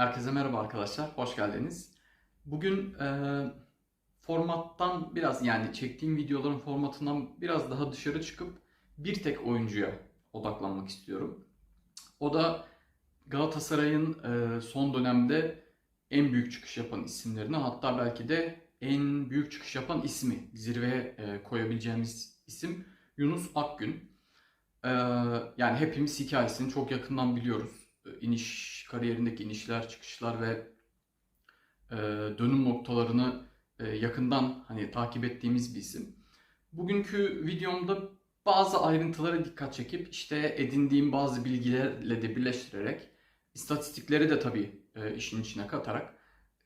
Herkese merhaba arkadaşlar, hoş geldiniz. Bugün e, formattan biraz yani çektiğim videoların formatından biraz daha dışarı çıkıp bir tek oyuncuya odaklanmak istiyorum. O da Galatasaray'ın e, son dönemde en büyük çıkış yapan isimlerini hatta belki de en büyük çıkış yapan ismi zirveye e, koyabileceğimiz isim Yunus Akgün. E, yani hepimiz hikayesini çok yakından biliyoruz. İniş kariyerindeki inişler, çıkışlar ve e, dönüm noktalarını e, yakından hani takip ettiğimiz bir isim. Bugünkü videomda bazı ayrıntılara dikkat çekip işte edindiğim bazı bilgilerle de birleştirerek istatistikleri de tabii e, işin içine katarak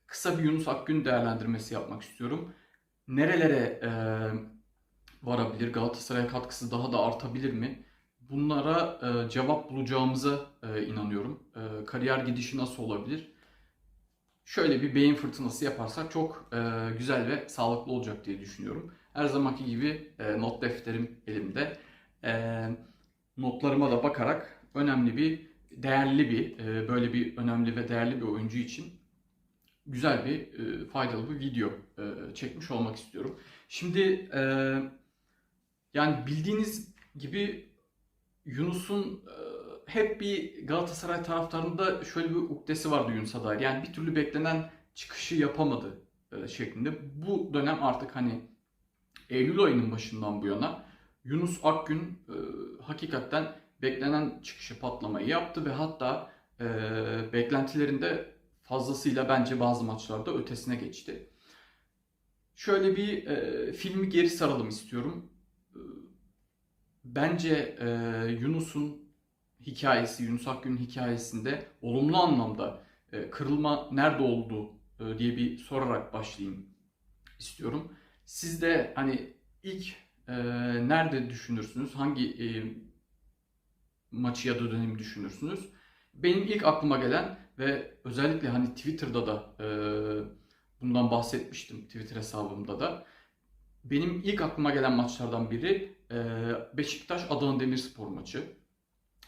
kısa bir Yunus Akgün değerlendirmesi yapmak istiyorum. Nerelere varabilir? Galatasaray'a katkısı daha da artabilir mi? Bunlara e, cevap bulacağımıza e, inanıyorum. E, kariyer gidişi nasıl olabilir? Şöyle bir beyin fırtınası yaparsak çok e, güzel ve sağlıklı olacak diye düşünüyorum. Her zamanki gibi e, not defterim elimde. E, notlarıma da bakarak önemli bir, değerli bir, e, böyle bir önemli ve değerli bir oyuncu için güzel bir, e, faydalı bir video e, çekmiş olmak istiyorum. Şimdi e, yani bildiğiniz gibi Yunus'un e, hep bir Galatasaray taraftarında şöyle bir ukdesi vardı Yunus'a dair. Yani bir türlü beklenen çıkışı yapamadı e, şeklinde. Bu dönem artık hani Eylül ayının başından bu yana Yunus Akgün e, hakikaten beklenen çıkışı patlamayı yaptı ve hatta beklentilerinde fazlasıyla bence bazı maçlarda ötesine geçti. Şöyle bir e, filmi geri saralım istiyorum. Bence e, Yunus'un hikayesi, Yunus Akgün'ün hikayesinde olumlu anlamda e, kırılma nerede oldu e, diye bir sorarak başlayayım istiyorum. Siz de hani ilk e, nerede düşünürsünüz? Hangi e, maçı ya da dönemi düşünürsünüz? Benim ilk aklıma gelen ve özellikle hani Twitter'da da e, bundan bahsetmiştim Twitter hesabımda da. Benim ilk aklıma gelen maçlardan biri Beşiktaş Adana Demirspor maçı.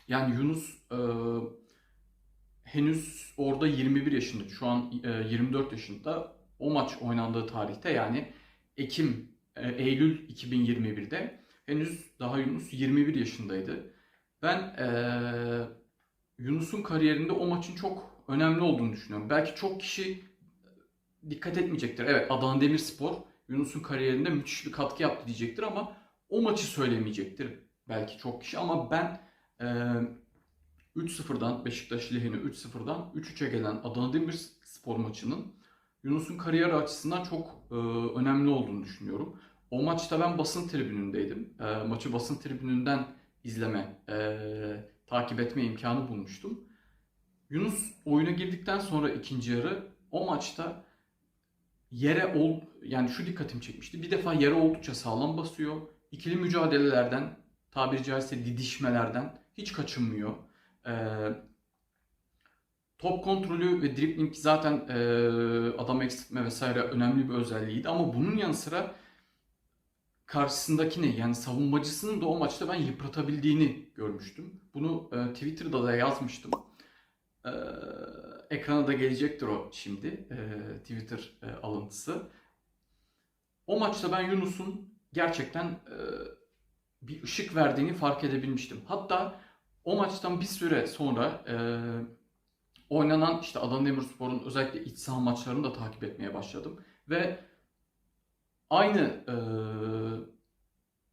Yani Yunus e, henüz orada 21 yaşında. Şu an e, 24 yaşında. O maç oynandığı tarihte yani Ekim, e, Eylül 2021'de henüz daha Yunus 21 yaşındaydı. Ben e, Yunus'un kariyerinde o maçın çok önemli olduğunu düşünüyorum. Belki çok kişi dikkat etmeyecektir. Evet Adana Demirspor Yunus'un kariyerinde müthiş bir katkı yaptı diyecektir ama o maçı söylemeyecektir belki çok kişi ama ben e, 3-0'dan Beşiktaş lehine 3-0'dan 3-3'e gelen Adana Demirspor maçının Yunus'un kariyer açısından çok e, önemli olduğunu düşünüyorum. O maçta ben basın tribünündeydim. E, maçı basın tribününden izleme, e, takip etme imkanı bulmuştum. Yunus oyuna girdikten sonra ikinci yarı o maçta yere ol yani şu dikkatimi çekmişti. Bir defa yere oldukça sağlam basıyor. İkili mücadelelerden, tabiri caizse didişmelerden hiç kaçınmıyor. Ee, top kontrolü ve dribbling zaten e, adam eksiltme vesaire önemli bir özelliğiydi ama bunun yanı sıra karşısındakini yani savunmacısının da o maçta ben yıpratabildiğini görmüştüm. Bunu e, Twitter'da da yazmıştım. E, ekrana da gelecektir o şimdi e, Twitter e, alıntısı. O maçta ben Yunus'un gerçekten e, bir ışık verdiğini fark edebilmiştim. Hatta o maçtan bir süre sonra e, oynanan işte Adana Demirspor'un özellikle iç saha maçlarını da takip etmeye başladım. Ve aynı e,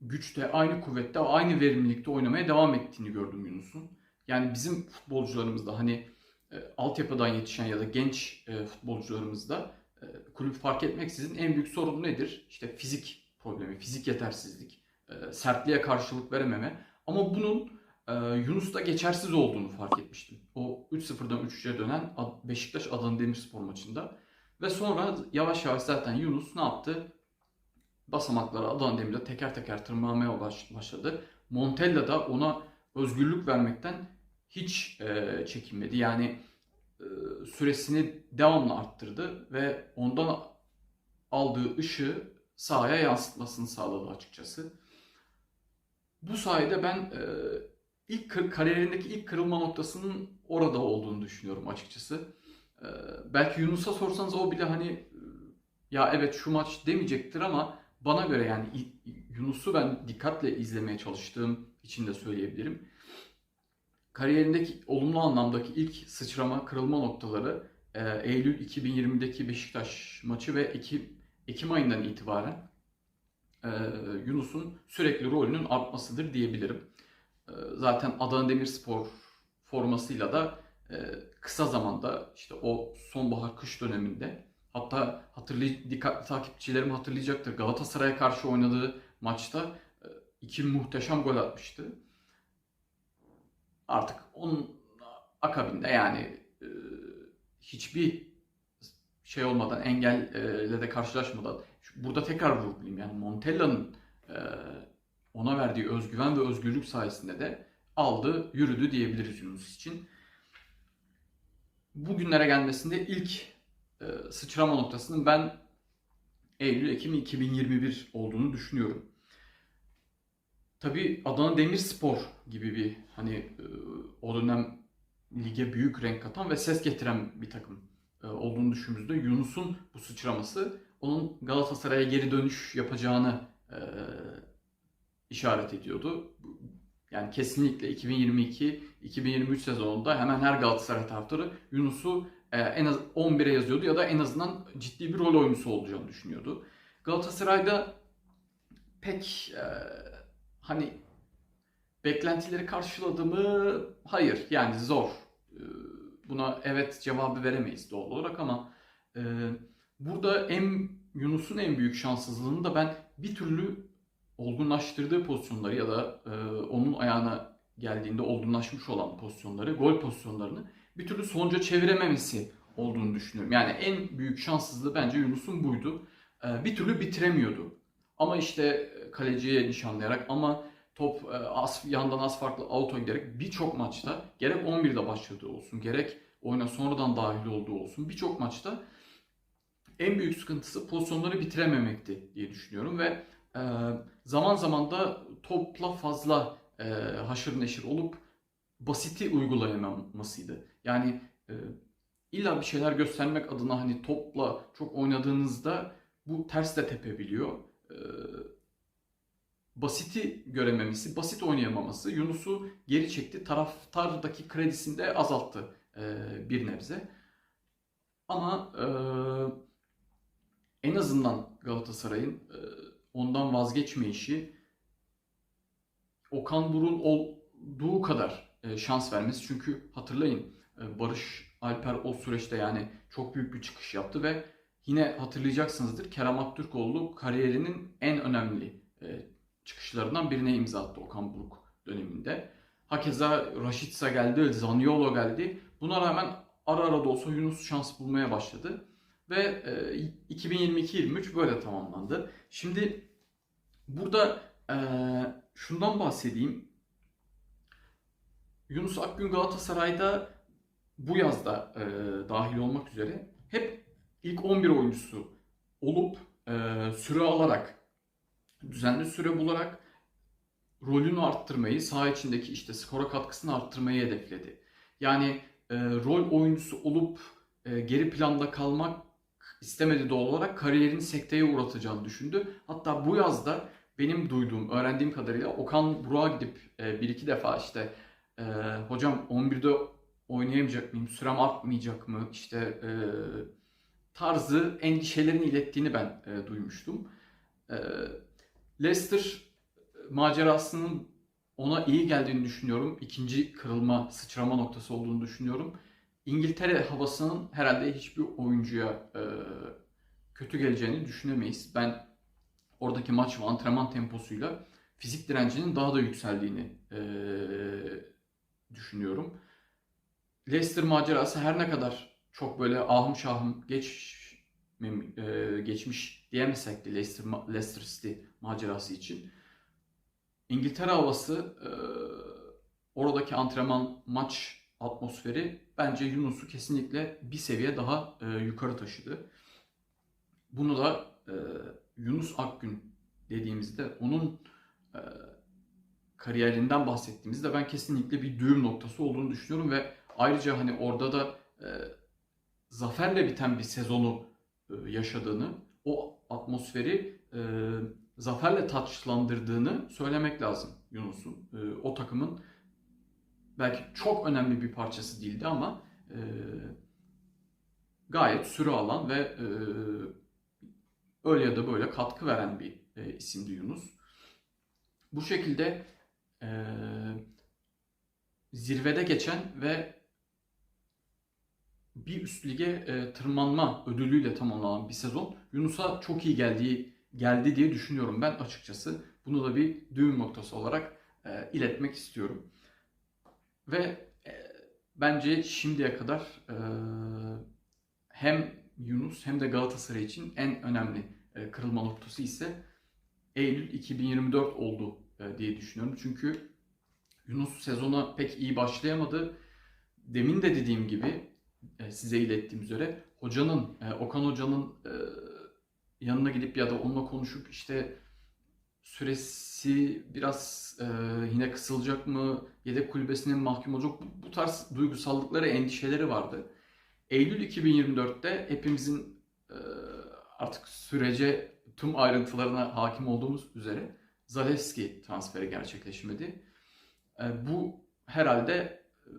güçte, aynı kuvvette, aynı verimlilikte oynamaya devam ettiğini gördüm Yunus'un. Yani bizim futbolcularımızda hani e, altyapıdan yetişen ya da genç e, futbolcularımızda e, kulüp fark etmeksizin en büyük sorunu nedir? İşte fizik problemi, fizik yetersizlik, e, sertliğe karşılık verememe. Ama bunun e, Yunus'ta geçersiz olduğunu fark etmiştim. O 3-0'dan 3-3'e dönen Beşiktaş Adana Demirspor maçında. Ve sonra yavaş yavaş zaten Yunus ne yaptı? Basamaklara Adana Demir'de teker teker tırmanmaya baş- başladı. Montella da ona özgürlük vermekten hiç e, çekinmedi. Yani e, süresini devamlı arttırdı ve ondan aldığı ışığı sahaya yansıtmasını sağladı açıkçası. Bu sayede ben e, ilk kar- kariyerindeki ilk kırılma noktasının orada olduğunu düşünüyorum açıkçası. E, belki Yunus'a sorsanız o bile hani e, ya evet şu maç demeyecektir ama bana göre yani Yunus'u ben dikkatle izlemeye çalıştığım için de söyleyebilirim. Kariyerindeki olumlu anlamdaki ilk sıçrama, kırılma noktaları e, Eylül 2020'deki Beşiktaş maçı ve Ekim, Ekim ayından itibaren e, Yunus'un sürekli rolünün artmasıdır diyebilirim. E, zaten Adana Demirspor formasıyla da e, kısa zamanda işte o sonbahar kış döneminde hatta hatırlay dikkatli takipçilerim hatırlayacaktır Galatasaray'a karşı oynadığı maçta e, iki muhteşem gol atmıştı. Artık onun akabinde yani e, hiçbir şey olmadan engelle de karşılaşmadan burada tekrar vurgulayayım yani Montella'nın ona verdiği özgüven ve özgürlük sayesinde de aldı, yürüdü diyebiliriz Yunus için. Bugünlere gelmesinde ilk sıçrama noktasının ben Eylül-Ekim 2021 olduğunu düşünüyorum. Tabii Adana Demirspor gibi bir hani o dönem lige büyük renk katan ve ses getiren bir takım olduğunu düşündüğümüzde Yunus'un bu sıçraması onun Galatasaray'a geri dönüş yapacağını e, işaret ediyordu. Yani kesinlikle 2022-2023 sezonunda hemen her Galatasaray taraftarı Yunus'u e, en az 11'e yazıyordu ya da en azından ciddi bir rol oyuncusu olacağını düşünüyordu. Galatasaray'da pek e, hani beklentileri karşıladı mı? Hayır. Yani zor. Buna evet cevabı veremeyiz doğal olarak ama e, burada en Yunus'un en büyük şanssızlığını da ben bir türlü olgunlaştırdığı pozisyonları ya da e, onun ayağına geldiğinde olgunlaşmış olan pozisyonları, gol pozisyonlarını bir türlü sonuca çevirememesi olduğunu düşünüyorum. Yani en büyük şanssızlığı bence Yunus'un buydu. E, bir türlü bitiremiyordu. Ama işte e, kaleciye nişanlayarak ama top e, as, yandan az farklı auto giderek birçok maçta gerek 11'de başladığı olsun gerek oyuna sonradan dahil olduğu olsun birçok maçta en büyük sıkıntısı pozisyonları bitirememekti diye düşünüyorum ve e, zaman zaman da topla fazla e, haşır neşir olup basiti uygulayamamasıydı. Yani e, illa bir şeyler göstermek adına hani topla çok oynadığınızda bu ters de tepebiliyor. E, basiti görememesi, basit oynayamaması Yunus'u geri çekti. Taraftardaki kredisini de azalttı e, bir nebze. Ama e, en azından Galatasaray'ın e, ondan vazgeçmeyişi Okan Buruk'un olduğu kadar e, şans vermesi. Çünkü hatırlayın e, Barış Alper o süreçte yani çok büyük bir çıkış yaptı ve yine hatırlayacaksınızdır Kerem Aktürkoğlu kariyerinin en önemli e, çıkışlarından birine imza attı Okan Buruk döneminde. Hakeza Rashica geldi, Zaniolo geldi. Buna rağmen ara ara da olsa Yunus şans bulmaya başladı. Ve e, 2022-23 böyle tamamlandı. Şimdi burada e, şundan bahsedeyim. Yunus Akgün Galatasaray'da bu yazda e, dahil olmak üzere hep ilk 11 oyuncusu olup e, süre alarak düzenli süre bularak rolünü arttırmayı, saha içindeki işte skora katkısını arttırmayı hedefledi. Yani e, rol oyuncusu olup e, geri planda kalmak istemedi doğal olarak kariyerini sekteye uğratacağını düşündü. Hatta bu yazda benim duyduğum, öğrendiğim kadarıyla Okan Burak'a gidip e, bir iki defa işte e, hocam 11'de oynayamayacak mıyım, sürem artmayacak mı işte e, tarzı endişelerini ilettiğini ben e, duymuştum. E, Leicester macerasının ona iyi geldiğini düşünüyorum. İkinci kırılma, sıçrama noktası olduğunu düşünüyorum. İngiltere havasının herhalde hiçbir oyuncuya e, kötü geleceğini düşünemeyiz. Ben oradaki maç ve antrenman temposuyla fizik direncinin daha da yükseldiğini e, düşünüyorum. Leicester macerası her ne kadar çok böyle ahım şahım geç e, geçmiş diyemesek de Leicester, Leicester City macerası için. İngiltere havası, e, oradaki antrenman, maç atmosferi bence Yunus'u kesinlikle bir seviye daha e, yukarı taşıdı. Bunu da e, Yunus Akgün dediğimizde onun kariyerinden bahsettiğimizde ben kesinlikle bir düğüm noktası olduğunu düşünüyorum ve ayrıca hani orada da zaferle biten bir sezonu yaşadığını, o atmosferi zaferle taçlandırdığını söylemek lazım Yunus'un. E, o takımın belki çok önemli bir parçası değildi ama e, gayet süre alan ve e, öyle ya da böyle katkı veren bir e, isimdi Yunus. Bu şekilde e, zirvede geçen ve bir üst lige e, tırmanma ödülüyle tamamlanan bir sezon Yunus'a çok iyi geldiği geldi diye düşünüyorum ben açıkçası. Bunu da bir düğüm noktası olarak e, iletmek istiyorum. Ve e, bence şimdiye kadar e, hem Yunus hem de Galatasaray için en önemli e, kırılma noktası ise Eylül 2024 oldu e, diye düşünüyorum. Çünkü Yunus sezona pek iyi başlayamadı. Demin de dediğim gibi e, size ilettiğim üzere hocanın, e, Okan hocanın e, yanına gidip ya da onunla konuşup işte süresi biraz e, yine kısılacak mı, yedek kulübesine mahkum olacak bu, bu tarz duygusallıkları, endişeleri vardı. Eylül 2024'te hepimizin e, artık sürece tüm ayrıntılarına hakim olduğumuz üzere Zalewski transferi gerçekleşmedi. E, bu herhalde e,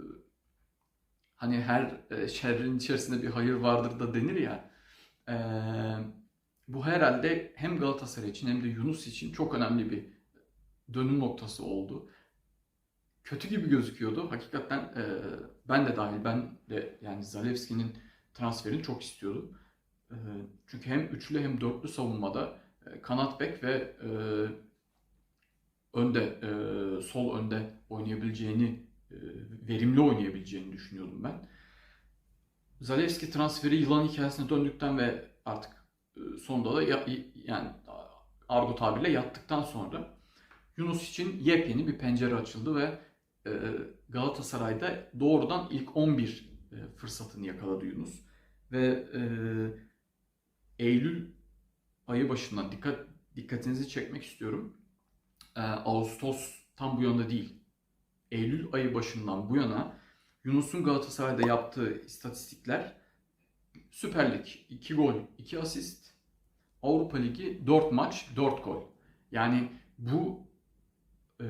hani her e, şerrin içerisinde bir hayır vardır da denir ya. E, bu herhalde hem Galatasaray için hem de Yunus için çok önemli bir dönüm noktası oldu. Kötü gibi gözüküyordu. Hakikaten e, ben de dahil ben de yani Zalewski'nin transferini çok istiyordum. E, çünkü hem üçlü hem dörtlü savunmada e, kanat bek ve e, önde e, sol önde oynayabileceğini e, verimli oynayabileceğini düşünüyordum ben. Zalewski transferi yılan hikayesine döndükten ve artık sonunda da ya, yani argo tabirle yattıktan sonra Yunus için yepyeni bir pencere açıldı ve e, Galatasaray'da doğrudan ilk 11 e, fırsatını yakaladı Yunus. Ve e, Eylül ayı başından dikkat dikkatinizi çekmek istiyorum. E, Ağustos tam bu yönde değil. Eylül ayı başından bu yana Yunus'un Galatasaray'da yaptığı istatistikler Süper Lig 2 gol, 2 asist. Avrupa Ligi 4 maç, 4 gol. Yani bu e,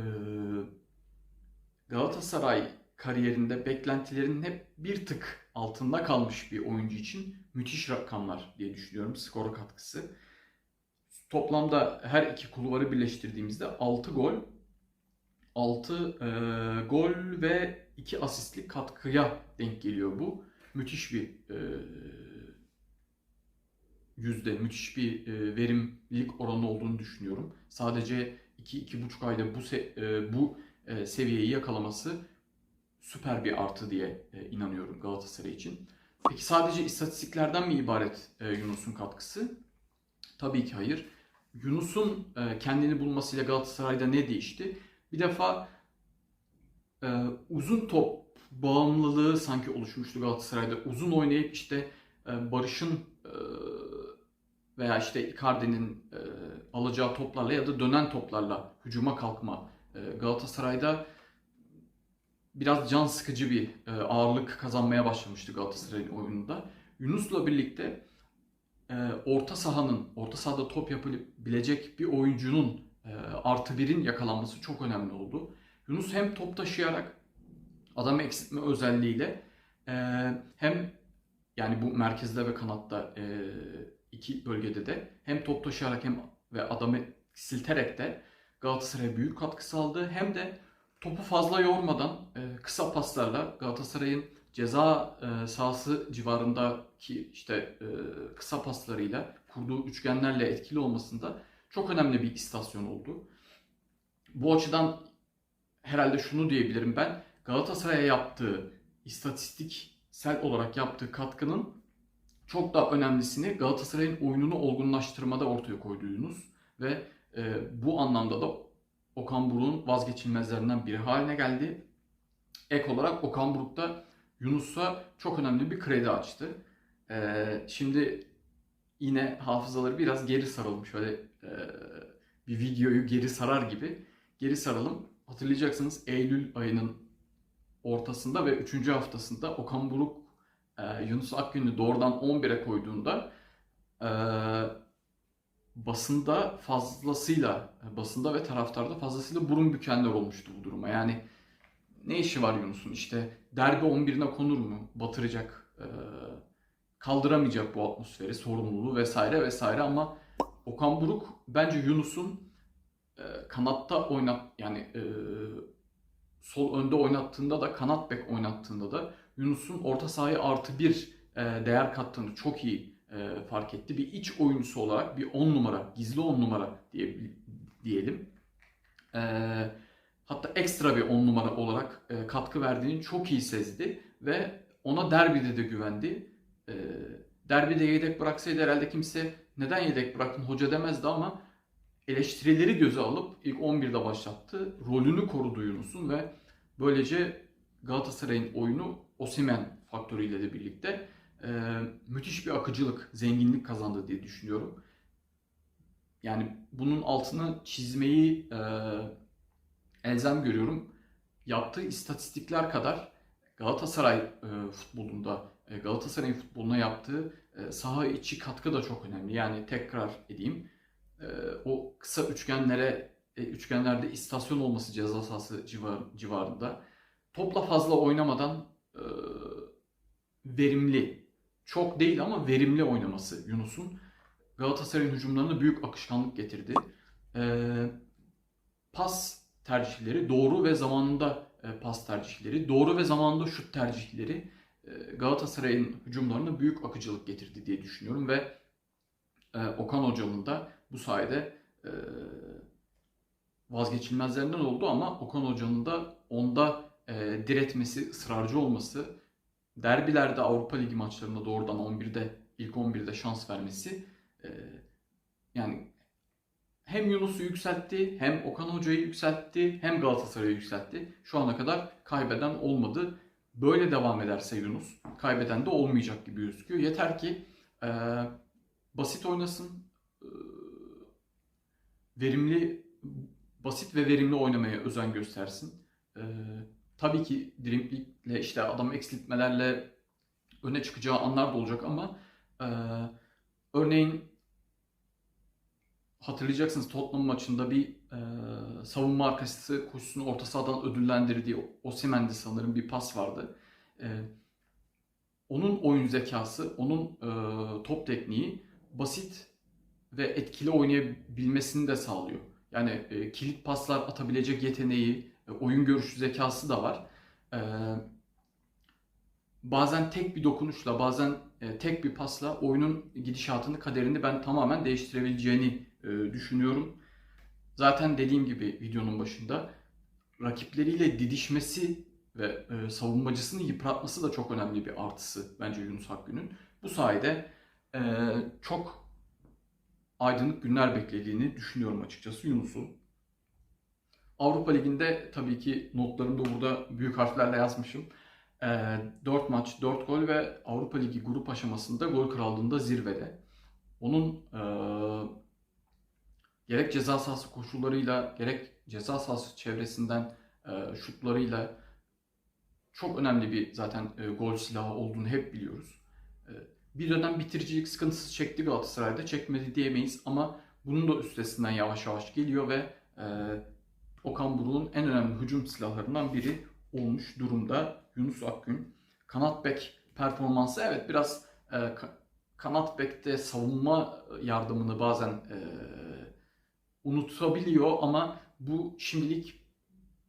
Galatasaray kariyerinde beklentilerin hep bir tık altında kalmış bir oyuncu için müthiş rakamlar diye düşünüyorum skor katkısı. Toplamda her iki kulvarı birleştirdiğimizde 6 gol, 6 e, gol ve 2 asistlik katkıya denk geliyor bu. Müthiş bir e, yüzde, müthiş bir e, verimlilik oranı olduğunu düşünüyorum. Sadece 2-2,5 ayda bu se, e, bu e, seviyeyi yakalaması süper bir artı diye e, inanıyorum Galatasaray için. Peki sadece istatistiklerden mi ibaret e, Yunus'un katkısı? Tabii ki hayır. Yunus'un e, kendini bulmasıyla Galatasaray'da ne değişti? Bir defa e, uzun top bağımlılığı sanki oluşmuştu Galatasaray'da. Uzun oynayıp işte e, Barış'ın e, veya işte Icardi'nin e, alacağı toplarla ya da dönen toplarla hücuma kalkma e, Galatasaray'da biraz can sıkıcı bir e, ağırlık kazanmaya başlamıştı Galatasaray'ın oyununda. Yunus'la birlikte e, orta sahanın, orta sahada top yapabilecek bir oyuncunun e, artı birin yakalanması çok önemli oldu. Yunus hem top taşıyarak adam eksiltme özelliğiyle e, hem yani bu merkezde ve kanatta e, iki bölgede de hem top taşıyarak hem ve adamı silterek de Galatasaray'a büyük katkı sağladı. Hem de topu fazla yormadan e, kısa paslarla Galatasaray'ın ceza e, sahası civarındaki işte e, kısa paslarıyla kurduğu üçgenlerle etkili olmasında çok önemli bir istasyon oldu. Bu açıdan herhalde şunu diyebilirim ben. Galatasaray'a yaptığı istatistiksel olarak yaptığı katkının çok daha önemlisini Galatasaray'ın oyununu olgunlaştırmada ortaya koydu Yunus ve e, bu anlamda da Okan Buruk'un vazgeçilmezlerinden biri haline geldi. Ek olarak Okan Buruk da Yunus'a çok önemli bir kredi açtı. E, şimdi yine hafızaları biraz geri saralım. Şöyle e, bir videoyu geri sarar gibi geri saralım. Hatırlayacaksınız Eylül ayının ortasında ve 3. haftasında Okan Buruk e, Yunus Akgün'ü doğrudan 11'e koyduğunda e, basında fazlasıyla, basında ve taraftarda fazlasıyla burun bükenler olmuştu bu duruma. Yani ne işi var Yunus'un? İşte derbi 11'ine konur mu? Batıracak, e, kaldıramayacak bu atmosferi, sorumluluğu vesaire vesaire ama Okan Buruk bence Yunus'un e, kanatta oynat yani e, sol önde oynattığında da kanat bek oynattığında da Yunus'un orta sahaya artı bir e, değer kattığını çok iyi e, fark etti. Bir iç oyuncusu olarak bir 10 numara, gizli 10 numara diye, diyelim. E, hatta ekstra bir 10 numara olarak katkı verdiğini çok iyi sezdi ve ona derbide de güvendi. E, derbide yedek bıraksaydı herhalde kimse neden yedek bıraktın hoca demezdi ama eleştirileri göze alıp ilk 11'de başlattı. Rolünü korudu Yunus'un ve böylece Galatasaray'ın oyunu Osimen faktörüyle de birlikte e, müthiş bir akıcılık, zenginlik kazandı diye düşünüyorum. Yani bunun altını çizmeyi e, elzem görüyorum. Yaptığı istatistikler kadar Galatasaray e, futbolunda, e, Galatasaray'ın futboluna yaptığı e, saha içi katkı da çok önemli. Yani tekrar edeyim. E, o kısa üçgenlere, e, üçgenlerde istasyon olması ceza sahası civar, civarında. Topla fazla oynamadan e, verimli, çok değil ama verimli oynaması Yunus'un Galatasaray'ın hücumlarına büyük akışkanlık getirdi. E, pas tercihleri, doğru ve zamanında e, pas tercihleri, doğru ve zamanında şut tercihleri Galatasaray'ın hücumlarına büyük akıcılık getirdi diye düşünüyorum ve e, Okan Hoca'nın da bu sayede e, vazgeçilmezlerinden oldu ama Okan Hoca'nın da onda e, diretmesi, ısrarcı olması, derbilerde Avrupa Ligi maçlarında doğrudan 11'de ilk 11'de şans vermesi e, yani hem Yunus'u yükseltti, hem Okan Hoca'yı yükseltti, hem Galatasaray'ı yükseltti. Şu ana kadar kaybeden olmadı. Böyle devam ederse Yunus, kaybeden de olmayacak gibi gözüküyor. Yeter ki e, basit oynasın, verimli, basit ve verimli oynamaya özen göstersin. Tabii ki dribblingle işte adam eksiltmelerle öne çıkacağı anlar da olacak ama örneğin hatırlayacaksınız Tottenham maçında bir e, savunma arkası koşusunu orta sahadan ödüllendirdiği Osimhen'de sanırım bir pas vardı. E, onun oyun zekası, onun e, top tekniği basit ve etkili oynayabilmesini de sağlıyor. Yani e, kilit paslar atabilecek yeteneği, e, oyun görüşü zekası da var. E, bazen tek bir dokunuşla, bazen e, tek bir pasla oyunun gidişatını, kaderini ben tamamen değiştirebileceğini e, düşünüyorum. Zaten dediğim gibi videonun başında rakipleriyle didişmesi ve e, savunmacısını yıpratması da çok önemli bir artısı bence Yunus Akgün'ün. Bu sayede e, çok aydınlık günler beklediğini düşünüyorum açıkçası Yunus'un. Avrupa Ligi'nde tabii ki notlarımda burada büyük harflerle yazmışım. E, 4 maç, 4 gol ve Avrupa Ligi grup aşamasında gol krallığında zirvede. Onun e, gerek ceza sahası koşullarıyla gerek ceza sahası çevresinden e, şutlarıyla çok önemli bir zaten e, gol silahı olduğunu hep biliyoruz. E, bir dönem bitiricilik sıkıntısı çekti Galatasaray'da. Çekmedi diyemeyiz ama bunun da üstesinden yavaş yavaş geliyor ve e, Okan Buruk'un en önemli hücum silahlarından biri olmuş durumda Yunus Akgün. Kanat bek performansı evet biraz e, kanat bekte savunma yardımını bazen e, unutabiliyor ama bu şimdilik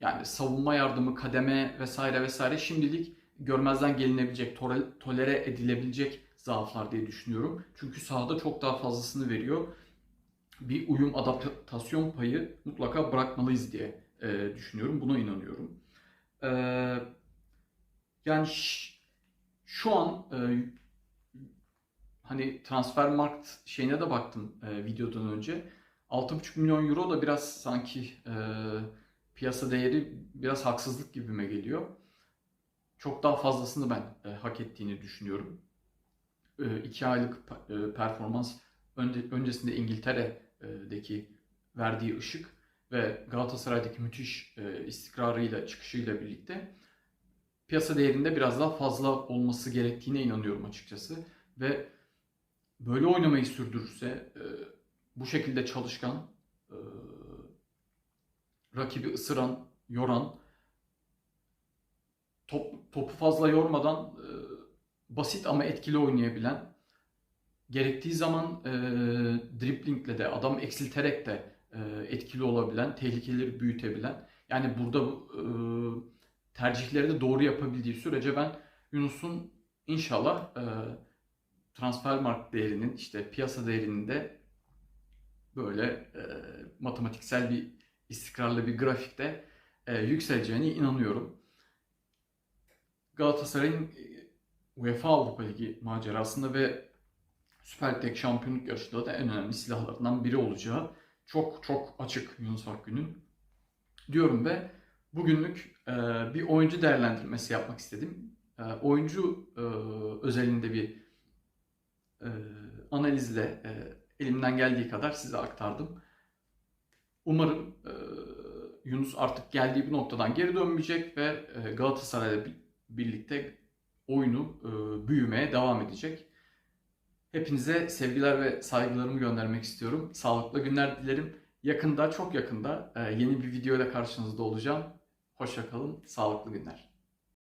yani savunma yardımı, kademe vesaire vesaire şimdilik görmezden gelinebilecek, tolere edilebilecek zaaflar diye düşünüyorum. Çünkü sahada çok daha fazlasını veriyor. Bir uyum, adaptasyon payı mutlaka bırakmalıyız diye e, düşünüyorum. Buna inanıyorum. E, yani şu an e, hani transfer markt şeyine de baktım e, videodan önce. 6,5 milyon euro da biraz sanki e, piyasa değeri biraz haksızlık gibime geliyor. Çok daha fazlasını ben e, hak ettiğini düşünüyorum. 2 e, aylık e, performans öncesinde İngiltere'deki verdiği ışık ve Galatasaray'daki müthiş e, istikrarıyla çıkışıyla birlikte piyasa değerinde biraz daha fazla olması gerektiğine inanıyorum açıkçası. Ve böyle oynamayı sürdürürse, e, bu şekilde çalışkan, e, rakibi ısıran, yoran, top, topu fazla yormadan e, basit ama etkili oynayabilen, gerektiği zaman e, driblingle de, adam eksilterek de e, etkili olabilen, tehlikeleri büyütebilen. Yani burada e, tercihleri de doğru yapabildiği sürece ben Yunus'un inşallah e, transfer mark değerinin, işte piyasa değerinin de böyle e, matematiksel bir istikrarlı bir grafikte e, yükseleceğine inanıyorum. Galatasaray'ın UEFA Avrupa Ligi macerasında ve Süper Lig şampiyonluk yarışında da en önemli silahlarından biri olacağı çok çok açık Yunus Akgün'ün diyorum ve bugünlük e, bir oyuncu değerlendirmesi yapmak istedim. E, oyuncu e, özelinde bir e, analizle e, elimden geldiği kadar size aktardım. Umarım e, Yunus artık geldiği bir noktadan geri dönmeyecek ve e, Galatasaray'la bir- birlikte oyunu e, büyümeye devam edecek. Hepinize sevgiler ve saygılarımı göndermek istiyorum. Sağlıklı günler dilerim. Yakında, çok yakında e, yeni bir videoyla karşınızda olacağım. Hoşça kalın, sağlıklı günler.